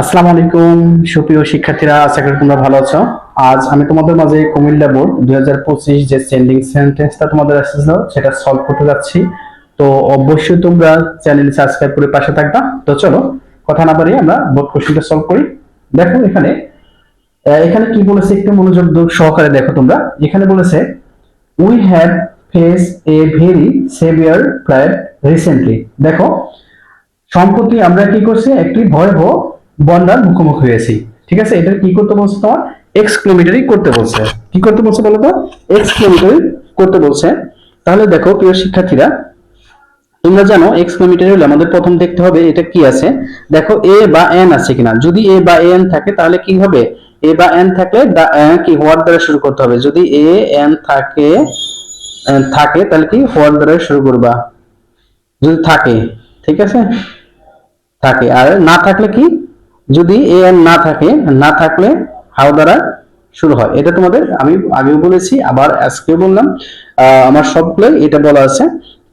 আসসালামু আলাইকুম, সুপ্রিয় শিক্ষার্থীরা, আশা করি তোমরা ভালো আছো। আজ আমি তোমাদের মাঝে কুমিল্লা বোর্ড দুই হাজার পঁচিশ যে সেন্ডিং সেন্টেন্সটা তোমাদের এসেছিল সেটা সলভ করতে যাচ্ছি। তো অবশ্যই তোমরা চ্যানেল সাবস্ক্রাইব করে পাশে থাকবা। তো চলো, কথা না বাড়িয়ে আমরা বোর্ড কোশ্চেনটা সলভ করি। দেখো এখানে এখানে কি বলেছে একটু মনোযোগ সহকারে দেখো তোমরা। এখানে বলেছে we have face a very severe flight recently দেখো, সম্প্রতি আমরা কি করছি, একটি ভয়াবহ বন্যার মুখোমুখি হয়েছি। ঠিক আছে? এটা কি করতে বলছে তোমার? এক্স কিলোমিটারই করতে বলছে। কি করতে বলছে বলো তো? এক্স কিলোমিটারই করতে বলছে। তাহলে দেখো, প্রিয় শিক্ষার্থীরা, তোমরা জানো এক্স কিলোমিটার হলে আমাদের প্রথম দেখতে হবে এটা কি আছে। দেখো এ বা এন আছে কিনা। যদি এ বা এন থাকে, তাহলে কি হবে? এ বা এন থাকলে কি হোয়াট দ্বারা শুরু করতে হবে। যদি এ এন থাকে থাকে, তাহলে কি হোয়াট দ্বারা শুরু করবা। যদি থাকে, ঠিক আছে? থাকে। আর না থাকলে কি? যদি এ এন না থাকে, না থাকলে হাউ দ্বারা শুরু হয়? এটা তোমাদের আমি আগেও বলেছি, আবার আজকেও বললাম। আমার সবগুলো এটা বলা আছে।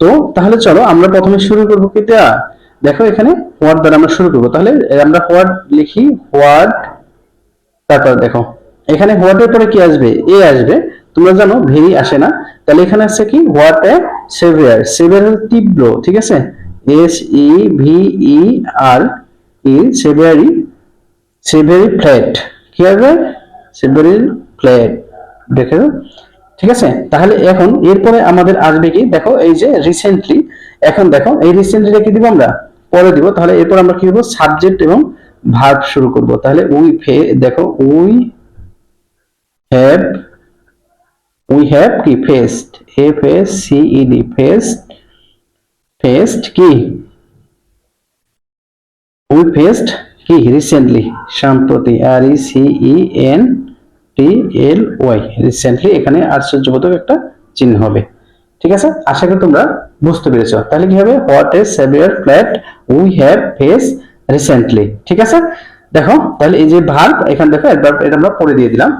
তো তাহলে চলো আমরা প্রথমে শুরু করব কি দেয়া দেখো এখানে হোয়াট দ্বারা আমরা শুরু করব। তাহলে আমরা হোয়াট লিখি হোয়াট তারপর দেখো, এখানে হোয়াট পরে কি আসবে? এ আসবে। তোমরা জানো, ভেরি আসে না। তাহলে এখানে আছে কি? হোয়াট এ সেভিয়ার সেভিয়ার তীব্র, ঠিক আছে? S E V E R severe severe flat কি হবে? সেভিয়ারি ফ্ল্যাট দেখো ঠিক আছে? তাহলে এখন এরপরে আমাদের আসবে কি? দেখো, এই যে রিসেন্টলি এখন দেখো, এই রিসেন্টলি কি দিব আমরা? পরে দিব। তাহলে এরপর আমরা কি করব? সাবজেক্ট এবং ভার্ব শুরু করব। তাহলে উই ফে দেখো উই হ্যাভ উই হ্যাভ কি? Fest F S C E D fest fest কি? উই ফেস্ট কি রিসেন্টলি সম্প্রতি আর E C E N T L Y recently এখানে আশ্চর্যবোধক একটা চিহ্ন হবে। ঠিক আছে? আশা করি তোমরা বুঝতে পেরেছ। তাহলে কি হবে? What a severe flat we have face recently ঠিক আছে? দেখো, তাহলে এই যে ভার্ব এখানে দেখো একবার এটা আমরা পড়ে দিয়ে দিলাম।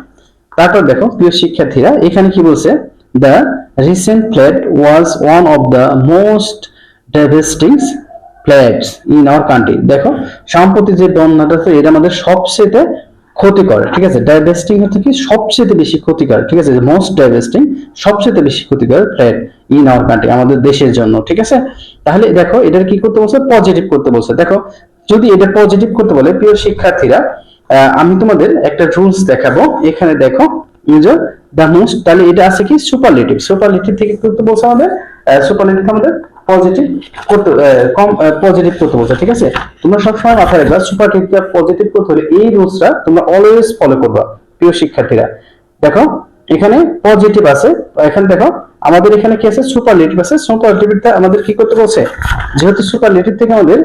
তারপর দেখো, প্রিয় শিক্ষার্থীরা, এখানে কি বলছে? The recent flat was one of the most devastating flats in our country দেখো, সম্প্রতি যে বন্যাটা আছে, এটা আমাদের সবচেয়ে ক্ষতিকর, ঠিক আছে? ডাইভেস্টিং হচ্ছে কি? সবচেয়ে বেশি ক্ষতিকর, ঠিক আছে? মোস্ট ডাইভেস্টিং সবচেয়ে বেশি ক্ষতিকর ফ্ল্যাট ইন আওয়ার কান্ট্রি আমাদের দেশের জন্য, ঠিক আছে? তাহলে দেখো, এটার কি করতে বলছে? পজিটিভ করতে বলছে। দেখো, যদি এটা পজিটিভ করতে বলে, প্রিয় শিক্ষার্থীরা আমি তোমাদের একটা রুলস দেখাবো। এখানে দেখো ইউজার দ্য মোস্ট তাহলে এটা আছে কি? সুপারলেটিভ সুপারলেটিভ থেকে করতে বলছে আমাদের? সুপারলেটিভ আমাদের পজিটিভ কম পজিটিভ করতে বলছে, ঠিক আছে? তোমরা সবসময় মাথায় রাখবা পজিটিভ করতে হলে এই রুলসটা তোমরা অলওয়েজ ফলো করবা, প্রিয় শিক্ষার্থীরা। দেখো, এখানে পজিটিভ আছে, এখানে দেখো, আমাদের এখানে কি আছে? সুপারলেটিভ আছে। আমাদের কি করতে বলছে? যেহেতু সুপারলেটিভ থেকে আমাদের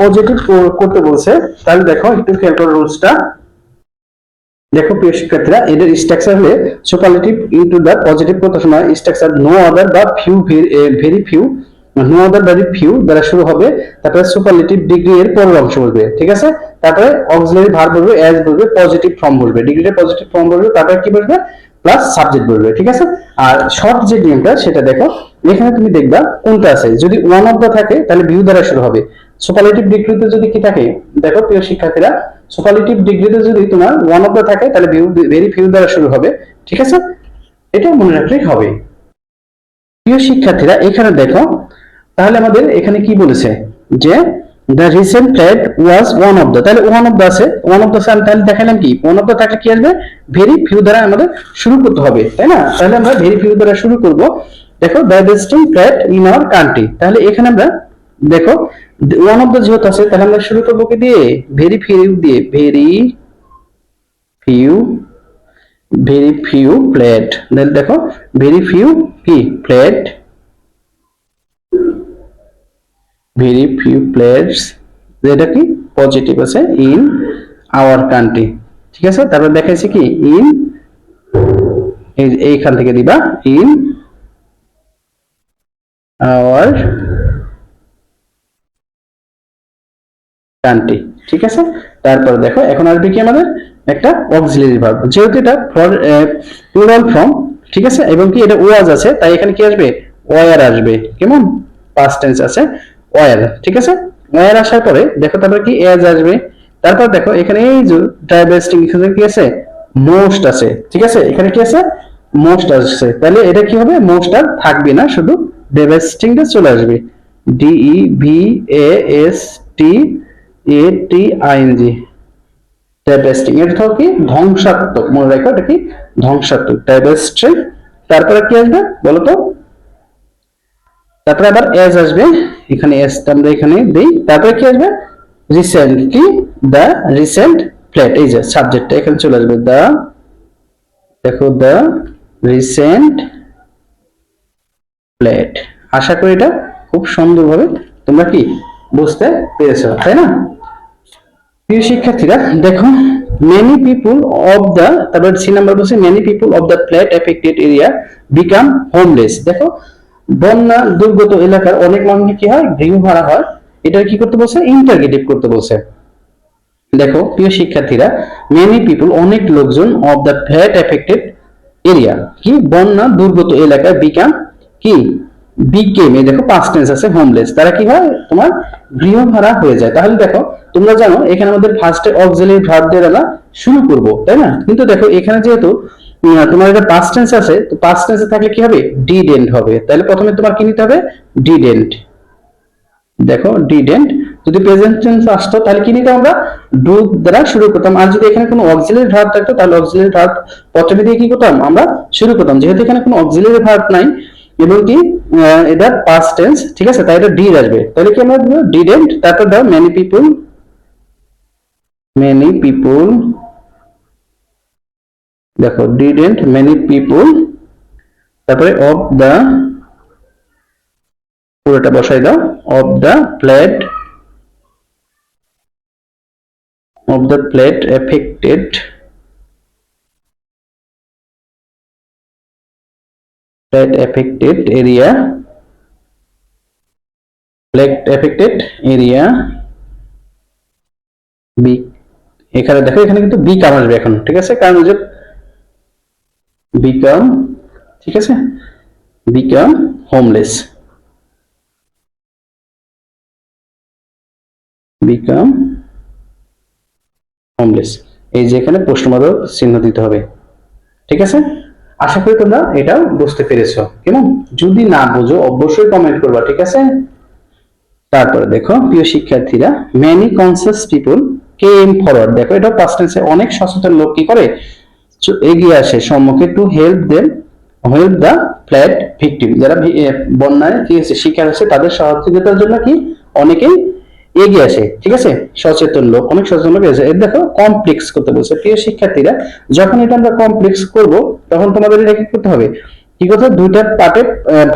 পজিটিভ করতে বলছে, তাহলে দেখো, একটু খেয়াল করো রুলসটা দেখো, প্রিয় শিক্ষার্থীরা, এদের স্ট্রাকচার হলে সুপারলেটিভ ইনটু দ্য পজিটিভ করতে সময়? স্ট্রাকচার নো আদার বা few very few no other very few দ্বারা শুরু হবে, তারপরে সুপারলেটিভ ডিগ্রি এর পরের অংশ বলবে ঠিক আছে? তারপরে অক্সিলারি ভার্ব বলবে অ্যাজ বলবে পজিটিভ ফর্ম বলবে ডিগ্রিতে পজিটিভ ফর্ম বলবে তারপরে কি বলবে প্লাস সাবজেক্ট বলবে ঠিক আছে? আর শর্ট যে নিয়মটা, সেটা দেখো, এখানে তুমি দেখবা কোনটা আছে। যদি ওয়ান অফ দা থাকে, তাহলে ভিউ দ্বারা শুরু হবে। সুপারলেটিভ ডিগ্রিতে যদি কি থাকে, দেখো প্রিয় শিক্ষার্থীরা সুপারলেটিভ ডিগ্রিতে যদি তোমার ওয়ান অফ দা থাকে, তাহলে ভিউ ভেরি ফিউ দ্বারা শুরু হবে, ঠিক আছে? এটা মনে রাখলেই হবে। প্রিয় শিক্ষার্থীরা, এখানে দেখো তাহলে আমাদের এখানে কি বলেছে? যে the recent flat was one of the তাহলে ওয়ান অফ দ্য আছে ওয়ান অফ দ্য আমি তাহলে দেখালাম কি? ওয়ান অফ দ্য থাকলে কি আসবে? ভেরি ফিউ দ্বারা আমাদের শুরু করতে হবে, তাই না? তাহলে আমরা ভেরি ফিউ দ্বারা শুরু করব। দেখো the besting flat in our country তাহলে এখানে আমরা দেখো ওয়ান অফ দ্য যেহেতু আছে, তাহলে আমরা শুরু করব কি দিয়ে? ভেরি ফিউ দিয়ে very few very few plate দেখো ভেরি ফিউ কি? প্লেট ভেরি ফিউ প্লেটস যেটা কি পজিটিভ আছে ইন আওয়ার কান্ট্রি ঠিক আছে? তারপর দেখাইছে কি ইন এইখান থেকে দিবা ইন আওয়ার কান্ট্রি ঠিক আছে? তারপর দেখো, এখন আসবে কি আমাদের? একটা অক্সিলারি ভার্ব যেহেতু এটা প্লুরাল ফর্ম ঠিক আছে? এবং কি এটা ওয়াজ আছে, তাই এখানে কি আসবে? ওয়ার আসবে। কেমন? পাস্ট টেন্স আছে। ওয়ার ঠিক আছে? ওয়ার আসার পরে দেখো তারপরে কি এজ আসবে? তারপর দেখো এখানে এই যে ডাইভার্সিটি এখানে কি আছে? মোস্ট আছে, ঠিক আছে? এখানে কি আছে? মোস্ট আসছে। তাহলে এটা কি হবে? মোস্ট আর থাকবে না, শুধু ডাইভার্সিটিংটা চলে আসবে। D E V A S T A T I N G devastating এটা হলো কি? ধ্বংসাত্মক, মনে রাখো, এটা কি? ধ্বংসাত্মক ডাইভার্সিটি তারপরে কি আসবে? বলো তো? তারপরে আবার এস আসবে, এখানে এস আমরা এখানে দেই। তারপরে কি আসবে? রিসেন্টলি দ্য রিসেন্ট প্লেট এই যে সাবজেক্টটা এখানে চলে আসবে দ্য দেখো দ্য রিসেন্ট প্লেট আশা করি এটা খুব সুন্দরভাবে তোমরা কি বুঝতে পেরেছ, তাই না? প্রিয় শিক্ষার্থীরা, দেখো মেনি পিপুল অফ দ্য তারপর সি নাম্বার বলছে many people of the flood affected area become homeless দেখো বন্যা দুর্গত এলাকার অনেক মানুষ কি হয়? গৃহহারা হয়। এটা কি করতে বলছে? ইন্টারগেটিভ করতে বলছে। দেখো, প্রিয় শিক্ষার্থীরা মেনি পিপুল অনেক লোকজন of the flood affected area কি? বন্যা দুর্গত এলাকায় বিকাম কি? বিকেম এই দেখো পাস্ট টেন্স আছে হোমলেস তারা কি হয়? তোমার গৃহহারা হয়ে যায়। তাহলে দেখো, তোমরা জানো, এখানে আমাদের ফার্স্টে অক্সিলারি ভার্ব দিয়ে আমরা শুরু করব, তাই না? কিন্তু দেখো, এখানে যেহেতু উম, তোমার এটা পাস্ট টেন্স আছে তো পাস্ট টেন্সে থাকলে কি হবে? ডিডেন্ট হবে। তাহলে প্রথমে তোমার কি নিতে হবে? ডিডেন্ট দেখো ডিডেন্ট যদি প্রেজেন্ট টেন্স আসতো তাহলে কি নিতে আমরা? ডু দ্বারা শুরু করতাম। আর যদি এখানে কোনো অক্সিলারি ভার্ব থাকতো তাহলে অক্সিলারি ভার্ব প্রথমে দিয়ে কি করতাম? আমরা শুরু করতাম। যেহেতু এখানে কোনো অক্সিলারি ভার্ব নাই এবং কি এটা পাস্ট টেন্স ঠিক আছে? তাই এটা ডি আসবে। তাহলে কি আমরা ডিডেন্ট তারপর দাও মেনি পিপল মেনি পিপল দেখো ডিডেন্ট মেনি পিপল তারপরে অফ দা পুরোটা বসাই দাও of the flood of the flood affected flood affected area flood affected area be এখানে দেখো, এখানে কিন্তু বিকাম আসবে এখন, ঠিক আছে? কারণ যে বিকাম ঠিক আছে? বিকাম হোমলেস বিকাম হোমলেস এই যে এখানে প্রশ্নবোধক চিহ্ন দিতে হবে। ঠিক আছে? আশা করি তোমরা এটাও বুঝতে পেরেছ। কেমন যদি না বুঝো, অবশ্যই কমেন্ট করবা, ঠিক আছে? তারপরে দেখো, প্রিয় শিক্ষার্থীরা many conscious people came forward দেখো এটা পাস্ট টেন্সে অনেক সচেতন লোক কি করে? এগিয়ে আসে, সম্মুখে to help them help the flood victim যারা বন্যায় কি হয়েছে, শিকার হয়েছে, তাদের সহযোগিতার জন্য কি অনেকেই এগিয়ে আসে, ঠিক আছে? সচেতন লোক, অনেক সচেতন লোক এসে দেখো কমপ্লেক্স করতে বলছে। প্রিয় শিক্ষার্থীরা, যখন এটা আমরা কমপ্লেক্স করব, তখন তোমাদের এটা কি করতে হবে? কি কথা দুইটা পার্টে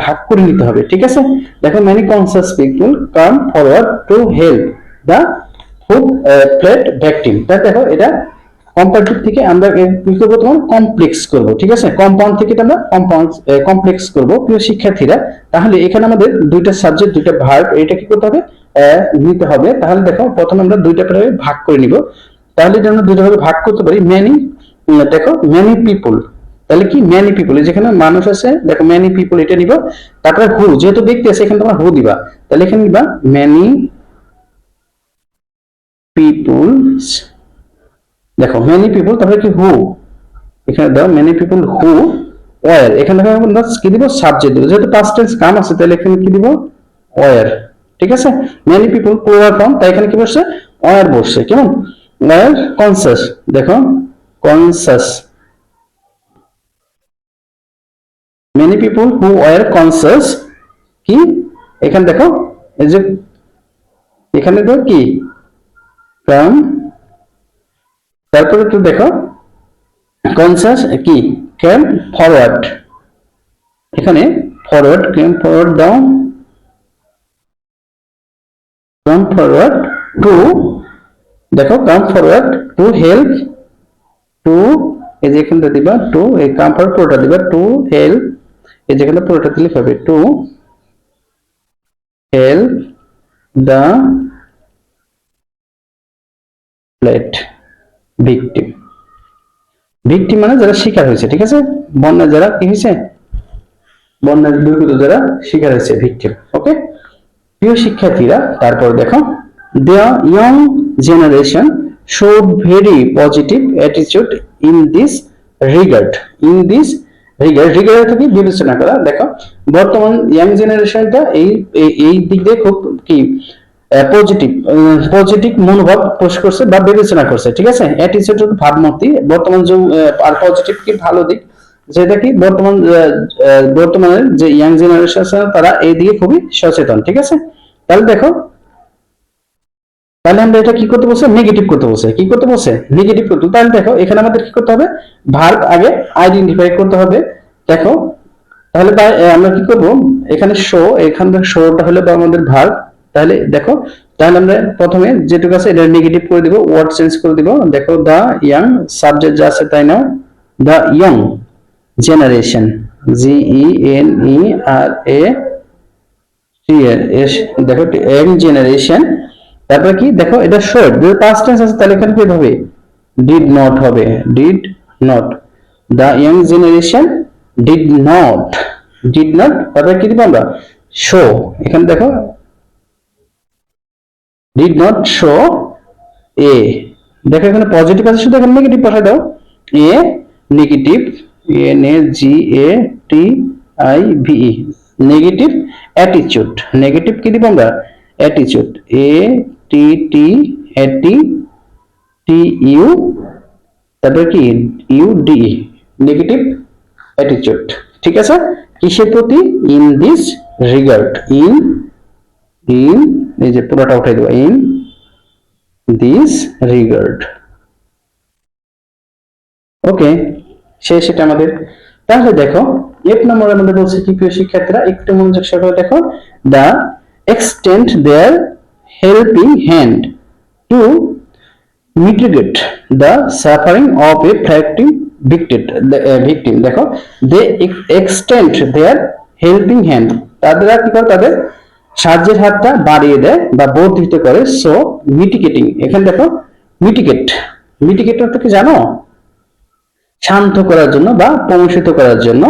ভাগ করে নিতে হবে, ঠিক আছে? দেখো many conscious people come forward to help the flood flood victim দেখো, এটা কম্পারেটিভ থেকে আমরা কি করব তখন? কমপ্লেক্স করব, ঠিক আছে? কম্পাউন্ড থেকে আমরা কম্পাউন্ড কমপ্লেক্স করব, প্রিয় শিক্ষার্থীরা। তাহলে এখানে আমাদের দুইটা সাবজেক্ট দুইটা ভার্ব এটা কি করতে হবে? নিতে হবে। তাহলে দেখো, প্রথমে আমরা দুইটা পারে ভাগ করে নিব। তাহলে এটা আমরা দুইটা ভাবে ভাগ করতে পারি মেনি দেখো মেনি পিপল তাহলে কি? মেনি পিপল যেখানে মানুষ আছে, দেখো মেনি পিপল এটা নিব। তারপরে হু যেহেতু ব্যক্তি আছে, এখানে তোমরা হু দিবা। তাহলে এখানে নিবা মেনি পিপলস দেখো মেনি পিপল তারপরে কি হু এখানে দাও মেনি পিপল হু ওয়ার এখানে আমরা কি দিব? সাবজেক্ট দিব। যেহেতু পাস্ট টেন্স কাম আছে, তাহলে এখানে কি দিব? ওয়ার ঠিক আছে? মেনি পিপল প্লুরাল ফর্ম তাই এখানে কি বসছে? ওয়ার বসছে। কেমন? ওয়ার কনসাস দেখো conscious many people who were conscious কি? এখানে দেখো, এই যে, এখানে দেখো কি? ফ্রম তারপরে একটু দেখো কনসাস কি? কেম ফরওয়ার্ড এখানে ফরওয়ার্ড কেম ফরওয়ার্ড দাও কাম ফরওয়ার্ড টু দেখো come forward to help to এই যে এখানটা দিবা টু এই কাম ফরওয়ার্ড পুরোটা দিবা টু হেল্প এই যেখানে পুরোটা দিলে হবে to help the flood victim. Victim মানে যারা শিকার হয়েছে, ঠিক আছে? বন্যা যারা কি হয়েছে? বন্যার দুর্গত যারা শিকার হয়েছে, ভিকটিম, ওকে? প্রিয় শিক্ষার্থীরা, তারপর দেখো the young generation show very positive attitude in this regard in this regard regard থেকে বিবেচনা করা। দেখো, বর্তমান ইয়াং জেনারেশনটা এই- এই দিক দিয়ে খুব কি পজিটিভ পজিটিভ মনোভাব পোষ করছে বা বিবেচনা করছে, ঠিক আছে? অ্যাটিটিউড ভাবমূর্তি। বর্তমান যুগ আর পজিটিভ কি ভালো দিক? যেটা কি বর্তমান বর্তমানের যে ইয়াং জেনারেশন আছে, তারা এই দিকে খুবই সচেতন, ঠিক আছে? তাহলে দেখো, তাহলে আমরা এটা কি করতে বলছে? নেগেটিভ করতে কি করতে বলছে? নেগেটিভ করতে তাহলে দেখো, এখানে আমাদের কি করতে হবে? ভার্ব আগে আইডেন্টিফাই করতে হবে। দেখো, তাহলে আমরা কি করব? এখানে শো এখানে শোটা হলো আমাদের ভার্ব তাহলে দেখো, তাহলে আমরা প্রথমে যেটুকু আছে এটা নেগেটিভ করে দিব ওয়ার্ড চেঞ্জ করে দিব। দেখো দা ইয়াং সাবজেক্ট যা আছে তাই now the young generation G E N E R A দেখো এম জেনারেশন তারপরে কি? দেখো, এটা শোড যদি পাস্ট টেন্স আছে, তাহলে এখানে কি হবে? ডিড নট হবে did not the young generation did not did not তারপরে কি দিব আমরা? শো এখানে দেখো ডিড নট শো এ দেখো এখানে পজিটিভ আছে, শুধু এখানে নেগেটিভ পাঠা দাও। A negative N A G A T I V E negative অ্যাটিচিউড negative কি দিব আমরা? অ্যাটিচিউড এ টি টি এটি টি ইউ তারপরে কি? ইউ ডি নেগেটিভ অ্যাটিচিউড ঠিক আছে? কিসের প্রতি? In this regard in in এই যে পুরোটা উঠাই দেবো ইন দিস রিগার্ড ওকে শেষ এটা আমাদের। তাহলে দেখো এক নম্বর আমাদের বলছে কি প্রিয় শিক্ষার্থীরা একটু মনোযোগ সহকারে দেখো। The extend their helping hand to the suffering of a victim victim uh, victim দেখো ex- extend their helping hand তারা কি করে তাদের? সাহায্যের হাতটা বাড়িয়ে দেয় বা বর্ধিত করে। সো মিটিগেটিং এখানে দেখো মিটিগেট মিটিগেট অর্থ কি জানো? শান্ত করার জন্য বা প্রমোষিত করার জন্য।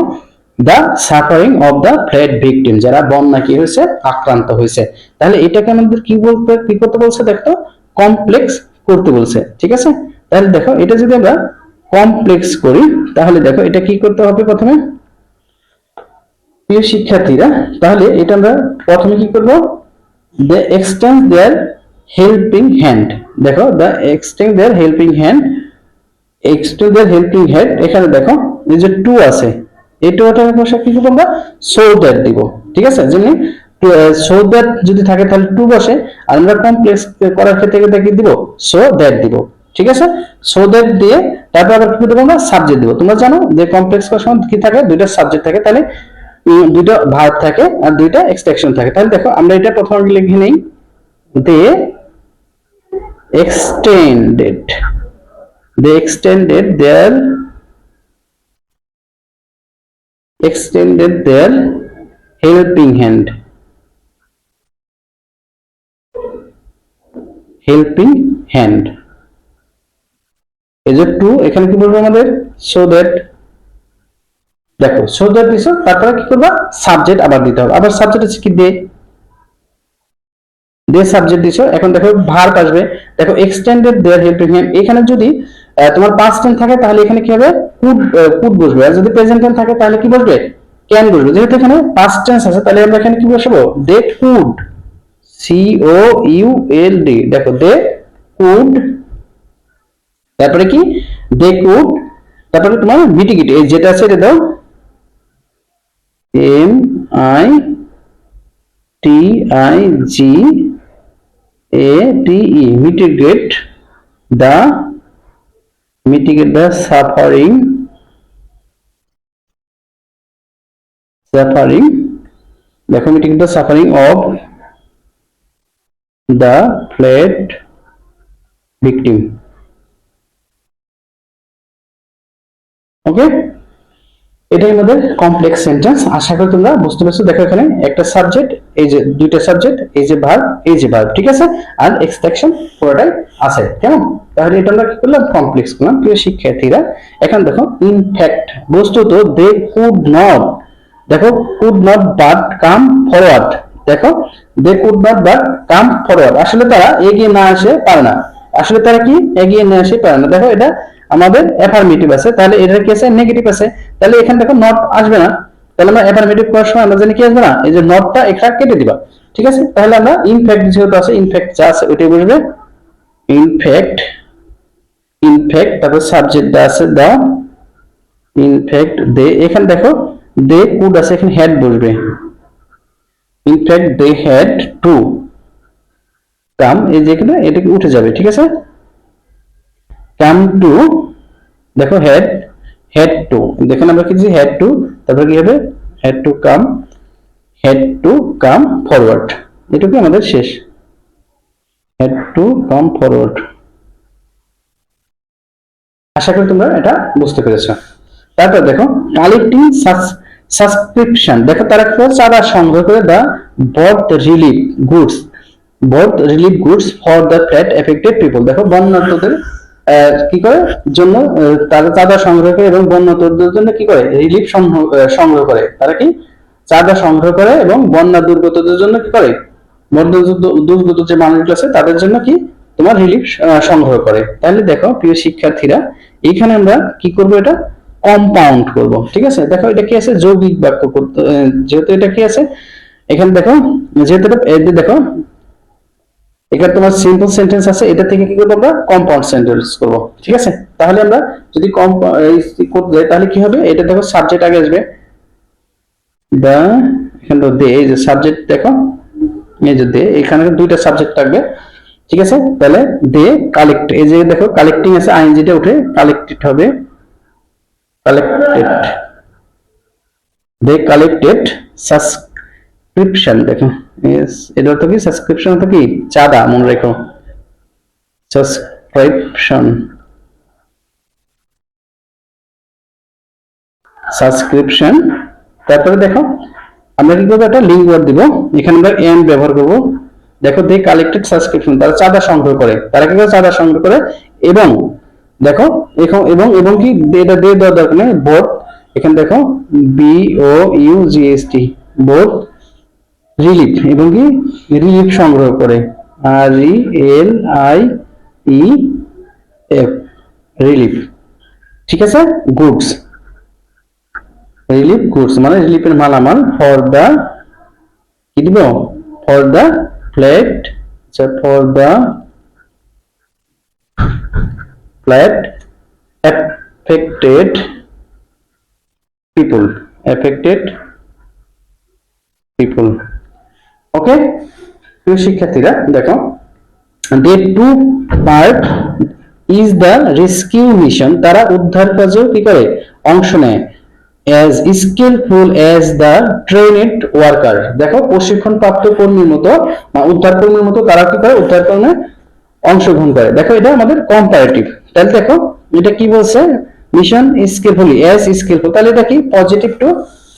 The suffering of the flood victim যারা বন্যা কি হয়েছে, আক্রান্ত হয়েছে। তাহলে এটাকে আমাদের কি বলতে, কি করতে বলছে দেখো কমপ্লেক্স করতে বলছে, ঠিক আছে? তাহলে দেখো, এটা যদি আমরা কমপ্লেক্স করি, তাহলে দেখো, এটা কি করতে হবে প্রথমে? প্রিয় শিক্ষার্থীরা, তাহলে এটা আমরা প্রথমে কি করব? The extend their helping hand দেখো the extend their helping hand extend their helping hand এখানে দেখো, এই যে টু আছে, এই টুটার ভাষা কি করব আমরা? সো দ্যাট দিব, ঠিক আছে? যেমনি সো দ্যাট যদি থাকে তাহলে টু বসে, আর আমরা কমপ্লেক্স করার ক্ষেত্রে দেখি দিব? সো দ্যাট দিব, ঠিক আছে? সো দ্যাট দিয়ে তারপর আবার কি দেবো আমরা? সাবজেক্ট দিব। তোমরা জানো যে কমপ্লেক্স করার সময় কি থাকে? দুইটা সাবজেক্ট থাকে। তাহলে দুইটা ভার্ব থাকে আর দুইটা এক্সট্রাকশন থাকে। তাহলে দেখো, আমরা এটা প্রথমে লিখে নেই। দে extended they extended their extended their helping hand helping hand এই যে টু এখানে কি বলব আমাদের? সো দ্যাট দেখো সো দ্যাট দিছো তারপরে কি করবা? সাবজেক্ট আবার দিতে হবে। আবার সাবজেক্ট হচ্ছে কি? দে দে সাবজেক্ট দিছো। এখন দেখো ভার্ব আসবে। দেখো এক্সটেন্ডেড দেয়ার হেল্পিং হ্যান্ড এখানে যদি তোমার পাস্ট টেন্স থাকে, তাহলে এখানে কি হবে? কুড কুড বসবে। আর যদি প্রেজেন্ট টেন্স থাকে, তাহলে কি বসবে? ক্যান বসবে। যেহেতু এখানে পাস্ট টেন্স আছে, তাহলে আমরা এখানে কি বসাবো? They could C O U L D দেখো দে কুড তারপরে কি? দে কুড তারপরে তোমার মিটিগেট যেটা আছে, এটা দাও। M I T I G A T E mitigate the mitigate the suffering suffering দেখো mitigate the suffering of the fled victim okay এটাই আমাদের কমপ্লেক্স সেন্টেন্স আশা করি তোমরা বুঝতে পারছ। দেখো এখানে একটা সাবজেক্ট এই যে দুইটা সাবজেক্ট এই যে ভার্ব এই যে ভার্ব ঠিক আছে? আর এক্সট্রাকশন পুরোটাই আছে, কেমন? তাহলে এটা আমরা কি করলাম? কমপ্লেক্স করলাম। প্রিয় শিক্ষার্থীরা, এখন দেখো ইনফ্যাক্ট বস্তুত দে কুড নট দেখো could not but come forward দেখো they could not but come forward আসলে তারা এগিয়ে না আসে, পারে না। আসলে তারা কি? এগিয়ে নিয়ে আসে, পারে না। দেখো, এটা আমাদের অ্যাফার্মেটিভ আছে, তাহলে এটা কি আছে নেগেটিভ আছে। তাহলে এখানে দেখো নট আসবে না। তাহলে আমরা অ্যাফার্মেটিভ করার সময় আমরা জানি কি আসবে না? এই যে নটটা এখানে কেটে দিবা। ঠিক আছে? তাহলে আমরা ইনফ্যাক্ট যেহেতু আছে ইনফ্যাক্ট যা আছে ওইটাই বসবে। ইনফ্যাক্ট ইনফ্যাক্ট তারপর সাবজেক্টটা আছে দা ইনফ্যাক্ট দে। এখানে দেখো, দে কুড আছে, এখানে হ্যাড বসবে। In fact they had to come এই যে এখানে এটা কি উঠে যাবে, ঠিক আছে? কাম টু দেখো হেড হেড টু দেখেন আমরা কি হেড টু তারপর কি হবে? Had to come had to come forward এটুকু আমাদের শেষ? হেড টু কাম ফরওয়ার্ড আশা করি তোমরা এটা বুঝতে পেরেছ। তারপর দেখো কালেক্টিং সাবস্ক্রিপশন দেখো তারা কি? চাঁদা সংগ্রহ করে the bought relief goods bought relief goods for the flood affected people দেখো বন্যার্থদের কি করে? জন্য তারা চাঁদা সংগ্রহ করে এবং বন্যার্থদের জন্য কি করে? রিলিফ সংগ্রহ করে। তারা কি? চাঁদা সংগ্রহ করে এবং বন্যা দুর্গতদের জন্য কি করে? দুর্গত যে মানুষগুলো আছে, তাদের জন্য কি? তোমার রিলিফ সংগ্রহ করে। তাহলে দেখো, প্রিয় শিক্ষার্থীরা এখানে আমরা কি করব এটা? কম্পাউন্ড করব। ঠিক আছে? দেখো, এটা কি আছে? যৌগিক বাক্য করতে যেহেতু এটা কি আছে? এখানে দেখো, যেহেতু দেখো এখানে তোমার সিম্পল সেন্টেন্স আছে, এটা থেকে কি করব আমরা? কম্পাউন্ড সেন্টেন্স করব, ঠিক আছে? তাহলে আমরা যদি কম করতে তাহলে কি হবে? এটা দেখো সাবজেক্ট আগে আসবে। দা এখানে দে এই যে সাবজেক্ট দেখো, এই যে দে এখানে দুইটা সাবজেক্ট থাকবে, ঠিক আছে? তাহলে দে কালেক্ট এই যে দেখো কালেক্টিং আছে আইএনজিটা উঠে কালেক্টেড হবে। কালেক্টেড দে কালেক্টেড সাবস্ক্রিপশন দেখো। এর অর্থ কি? সাবস্ক্রিপশন অর্থ কি? চাঁদা, মনে রেখো। সাবস্ক্রিপশন সাবস্ক্রিপশন তারপরে দেখো, আমরা কি করব? একটা লিঙ্ক ওয়ার্ড দিব। এখানে আমরা এন্ড ব্যবহার করব। দেখো দে কালেক্টেড সাবস্ক্রিপশন তারা চাঁদা সংগ্রহ করে। তারা কি করে? চাঁদা সংগ্রহ করে। এবং দেখো, এখন এবং এবং কি? এটা দিয়ে দেওয়ার দরকার নেই। বোর্ড এখানে দেখো B O U G S T bought relief এবং কি? রিলিফ সংগ্রহ করে। R E L I E F relief ঠিক আছে? গুডস রিলিফ গুডস মানে রিলিফের মালামাল ফর দ্য কি দিব? For the flood for the flood affected people affected people okay শিক্ষার্থীরা, দেখো they took part is the rescue mission তারা উদ্ধার কাজেও কি করে? অংশ নেয়। As skillful as the trained worker দেখো প্রশিক্ষণ প্রাপ্ত কর্মীর মতো উদ্ধার কর্মীর মতো তারা কি করে? উদ্ধার কর্মে অংশগ্রহণ করে। দেখো, এটা আমাদের কম্পারেটিভ তাহলে দেখো, এটা কি বলছে? মিশন স্কিলফুলি অ্যাজ স্কিলফুল তাহলে এটা কি? পজিটিভ টু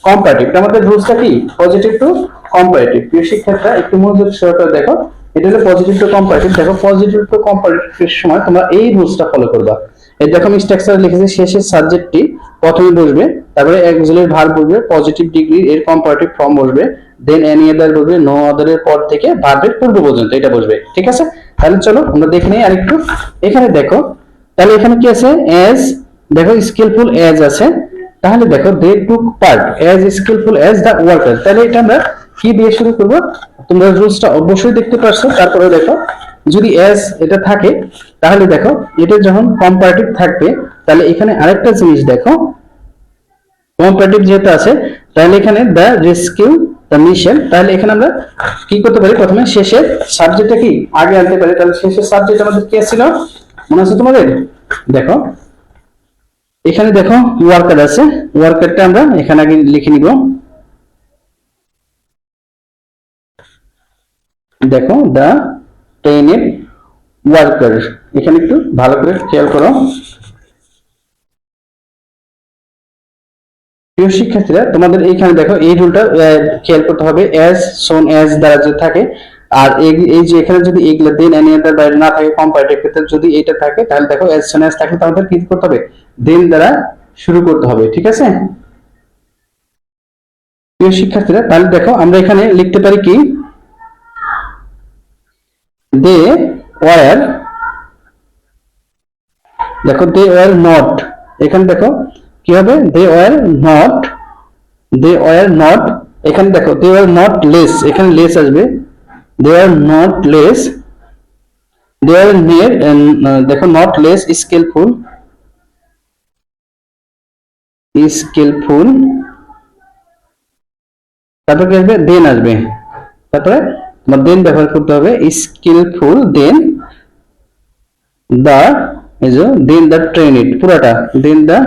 কম্পারেটিভ এটা আমাদের রুলসটা কি? পজিটিভ টু কম্পারেটিভ প্রিয় শিক্ষার্থীরা, একটু মনোযোগ সহকারে দেখো। এটা হলো পজিটিভ টু কম্পারেটিভ দেখো পজিটিভ টু কম্পারেটিভের সময় তোমরা এই রুলসটা ফলো করবা। এই দেখো আমি স্ট্রাকচার লিখেছি, শেষের সাবজেক্টটি প্রথমে বসবে, তারপরে অ্যাক্সিলারি ভার বসবে পজিটিভ ডিগ্রি এর কম্পারেটিভ ফর্ম বসবে দেন এনি আদার বসবে নো আদারের পর থেকে ভার্বের পূর্ব পর্যন্ত এটা বসবে। ঠিক আছে? তাহলে চলো, আমরা দেখে নিই আরেকটু। এখানে দেখো, তাহলে এখানে কি আছে? এজ দেখো স্কিলফুল এজ আছে। তাহলে দেখো they took part as skillful as the worker তাহলে এটা আমরা কি দিয়ে শুরু করব? তোমরা রুলসটা অবশ্যই দেখতে পারছ, তারপরে দেখো, যদি অ্যাজ এটা থাকে, তাহলে দেখো, এটা যখন কম্পারেটিভ থাকবে, তাহলে এখানে আরেকটা জিনিস দেখো কম্পারেটিভ যেহেতু আছে, তাহলে এখানে দ্য রেস্কিউ দ্য মিশন তাহলে এখানে আমরা কি করতে পারি? প্রথমে শেষের সাবজেক্টটা কি? আগে আনতে পারি, তাহলে শেষের সাবজেক্ট আমাদের কি ছিল মনে আছে তোমাদের? দেখো এখানে দেখো ওয়ার্কার আছে। ওয়ার্কারটা আমরা এখানে আগে লিখে নিব। দেখো দা ট্রেনের ওয়ার্কার এখানে একটু ভালো করে খেয়াল করো। প্রিয় শিক্ষার্থীরা, তোমাদের এইখানে দেখো এই রুলটা খেয়াল করতে হবে অ্যাজ সোন অ্যাজ দ্বারা যে থাকে আর এই যে এখানে যদি এইগুলো দেন এনি আদার বাইরে না থাকে কম্পারেটিভ ক্ষেত্রে যদি এটা থাকে, তাহলে দেখো অ্যাজ সোন অ্যাজ থাকে তাহলে কি করতে হবে? দেন দ্বারা শুরু করতে হবে, ঠিক আছে? প্রিয় শিক্ষার্থীরা, তাহলে দেখো আমরা এখানে লিখতে পারি কি? দে ওয়ার দেখো দে ওয়ার নট এখানে দেখো কি হবে? They were not they were not এখানে দেখো দে ওয়ার নট লেস এখানে লেস আসবে। They are not less they are near দেখো নট লেস স্কিলফুল স্কিলফুল তারপর কি আসবে? দেন আসবে। তারপরে তোমার দেন ব্যবহার করতে হবে। স্কিলফুল দেন দা এই যে দেন দা ট্রেন ইট পুরাটা। Then the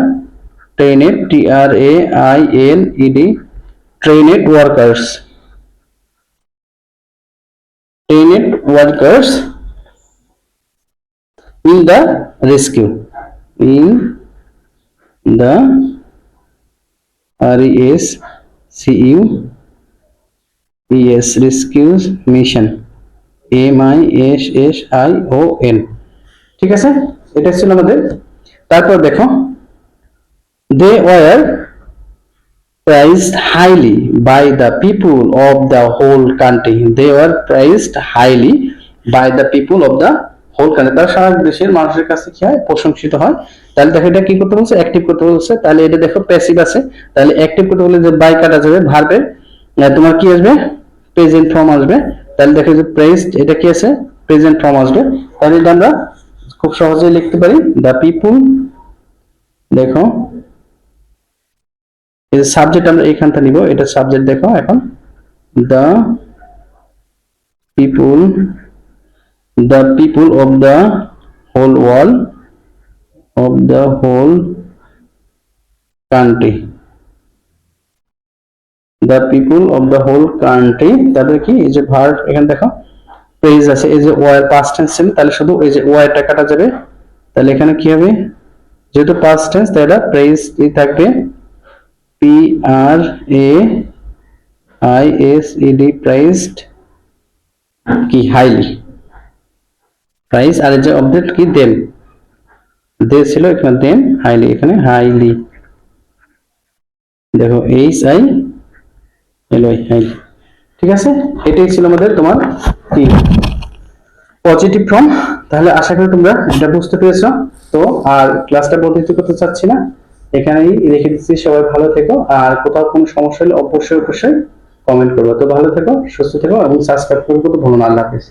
trained T R A I N E D trained workers train it workers in the rescue in the R E S C U E S rescue mission M I S S I O N ঠিক আছে এটা ছিল আমাদের তারপর দেখো they war prized highly by the people of the whole country. They were prized highly by the people of the whole country. তারা সারা দেশের মানুষের কাছে কি হয়? প্রশংসিত হয়। তাহলে দেখো এটা কি করতে বলছে? অ্যাক্টিভ করতে বলছে। তাহলে এটা দেখো প্যাসিভ আছে। তাহলে অ্যাক্টিভ করতে বলে যে বাই কাটা যাবে ভার্বের তোমার কি আসবে? প্রেজেন্ট ফর্ম আসবে। তাহলে দেখো যে প্রেজড এটা কি আছে? প্রেজেন্ট ফর্ম আসবে। তাহলে আমরা খুব সহজেই লিখতে পারি। দ্য পিপুল দেখো এই যে সাবজেক্ট আমরা এখানটা নিব, এটা সাবজেক্ট দেখো এখন। The people the people of the whole world of the whole country the people of the whole country তাদের কি? এই যে ভার এখানে দেখো পেজ আছে। এই যে ওয়ার পাস্ট টেন্স ছিল তাহলে শুধু এই যে ওয়ারটা কাটা যাবে। তাহলে এখানে কি হবে? যেহেতু পাস্ট টেন্স তাহলে এটা প্রেজ থাকবে P R A I S E D priced কি? হাইলি প্রাইস আর যে অবজেক্ট কি? দেন দে ছিল এখানে দেন হাইলি এখানে হাইলি দেখো H I L I highly ঠিক আছে? এটাই ছিল আমাদের তোমার কি পজিটিভ ফর্ম তাহলে আশা করি তোমরা এটা বুঝতে পেরেছ। তো আর ক্লাসটা বর্ধিত করতে চাচ্ছি না। এখানেই রেখে দিচ্ছি। সবাই ভালো থেকো। আর কোথাও কোনো সমস্যা হলে অবশ্যই অবশ্যই কমেন্ট করব। তো ভালো থেকো, সুস্থ থেকো এবং সাবস্ক্রাইব করব তো ভুলো না আল্লাহ হাফেজ।